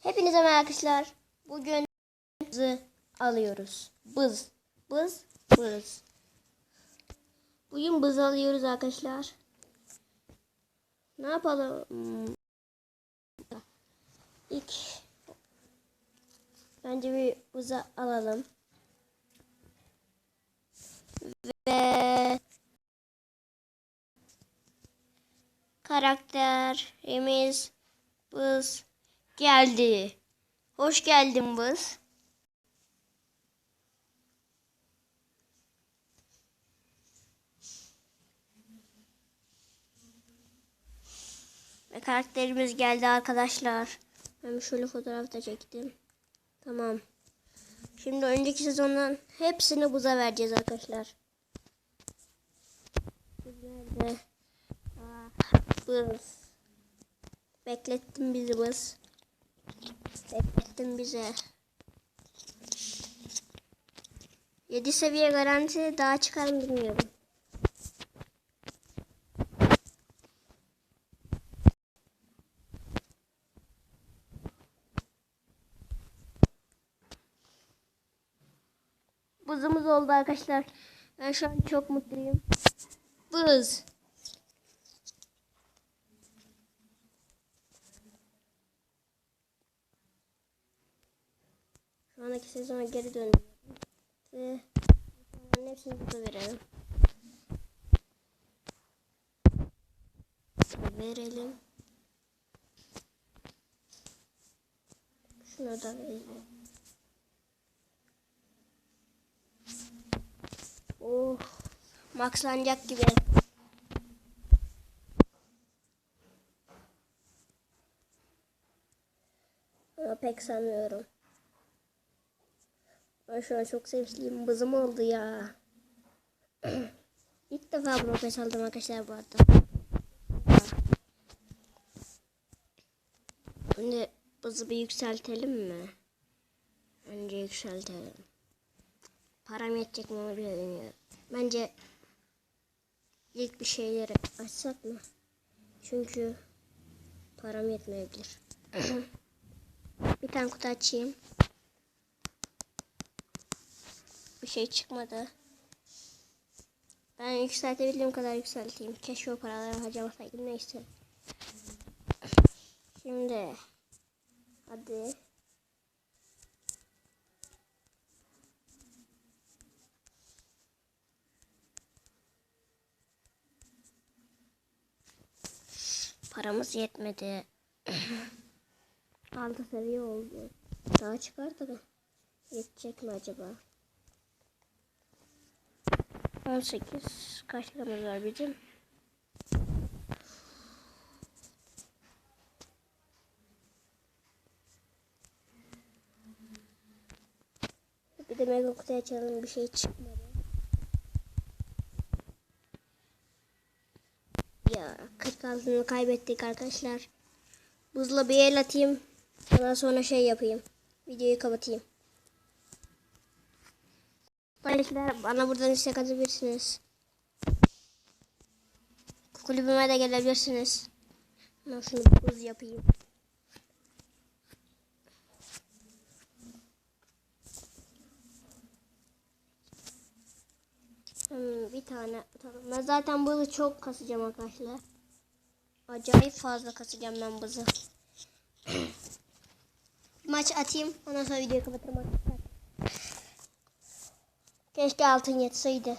Hepinize merhaba arkadaşlar. Bugün bızı alıyoruz. Bız. Bız. Bız. Bugün bız alıyoruz arkadaşlar. Ne yapalım? İlk önce bir bızı alalım. Ve karakterimiz bız geldi. Hoş geldin bız. Ve karakterimiz geldi arkadaşlar. Ben şöyle fotoğraf da çektim. Tamam. Şimdi önceki sezondan hepsini buza vereceğiz arkadaşlar. Nerede? Ah, buz. Beklettin bizi buz. Beklettin bize. 7 seviye garanti daha çıkar mı bilmiyorum. Buzumuz oldu arkadaşlar. Ben şu an çok mutluyum. Buz. Şu andaki sezona geri döndüm. Ve hepsini burada verelim. Verelim. Şunu da verelim. Oh, maxlanacak gibi. Ama pek sanmıyorum. Ben çok sevinçliyim. Bızım oldu ya. İlk defa brokes aldım arkadaşlar bu arada. Şimdi bızı bir yükseltelim mi? Önce yükseltelim. Param yetecek mi onu bilmiyorum. Bence ilk bir şeyleri açsak mı? Çünkü param yetmeyebilir. bir tane kutu açayım. Bir şey çıkmadı. Ben yükseltebildiğim kadar yükselteyim. Keşke o paraları harcamasaydım neyse. Şimdi hadi. Paramız yetmedi. Altı seviye oldu. Daha çıkardı da. Yetecek mi acaba? 18. Kaç liramız var bizim? Bir de mega kutu açalım bir şey çıkmadı. Ya 46'ını kaybettik arkadaşlar. Buzla bir el atayım. Ondan sonra şey yapayım. Videoyu kapatayım. Arkadaşlar bana buradan istek atabilirsiniz. Kulübüme de gelebilirsiniz. Ben şunu buz yapayım. Hmm, bir tane tamam. Ben zaten buzu çok kasacağım arkadaşlar. Acayip fazla kasacağım ben buzu. Maç atayım. Ondan sonra videoyu kapatırım. Keşke altın yetseydi.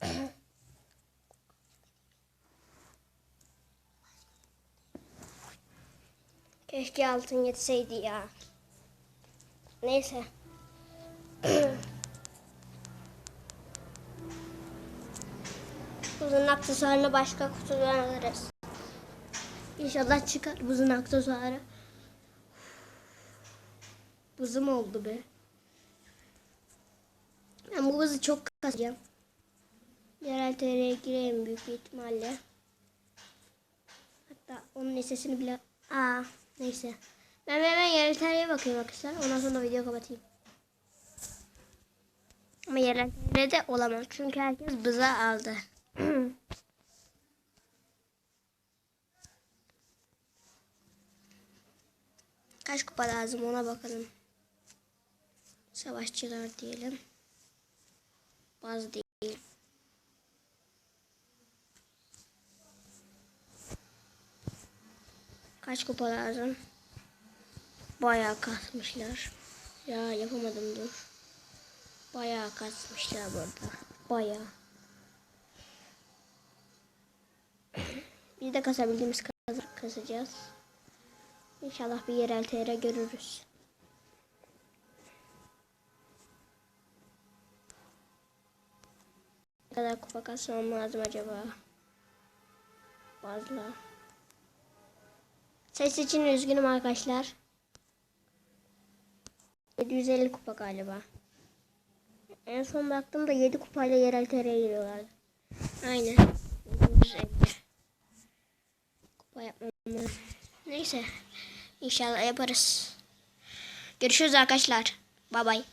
Keşke altın yetseydi ya. Neyse. Buzun aksesuarını başka kutudan alırız. İnşallah çıkar buzun aksesuarı. Buzum oldu be. Ben bu buzu çok kasacağım. Yerel TR'ye gireyim büyük ihtimalle. Hatta onun sesini bile... Aa neyse. Ben hemen yerel TR'ye bakayım arkadaşlar. Ondan sonra video kapatayım. Ama yerel TR'de olamam. Çünkü herkes bıza aldı. Kaç kupa lazım ona bakalım. Savaşçılar diyelim. Bazı değil. Kaç kupa lazım? Bayağı kasmışlar. Ya yapamadım dur. Bayağı kasmışlar burada. Bayağı. Biz de kasabildiğimiz kadar kasacağız. İnşallah bir yerel TR görürüz. Ne kadar kupa kasmam lazım acaba? Fazla. Ses için üzgünüm arkadaşlar. 750 kupa galiba. En son baktığımda 7 kupayla yerel TR'ye giriyorlardı. Aynen. 750. Kupa yapmam. Neyse. İnşallah yaparız. Görüşürüz arkadaşlar. Bay bay.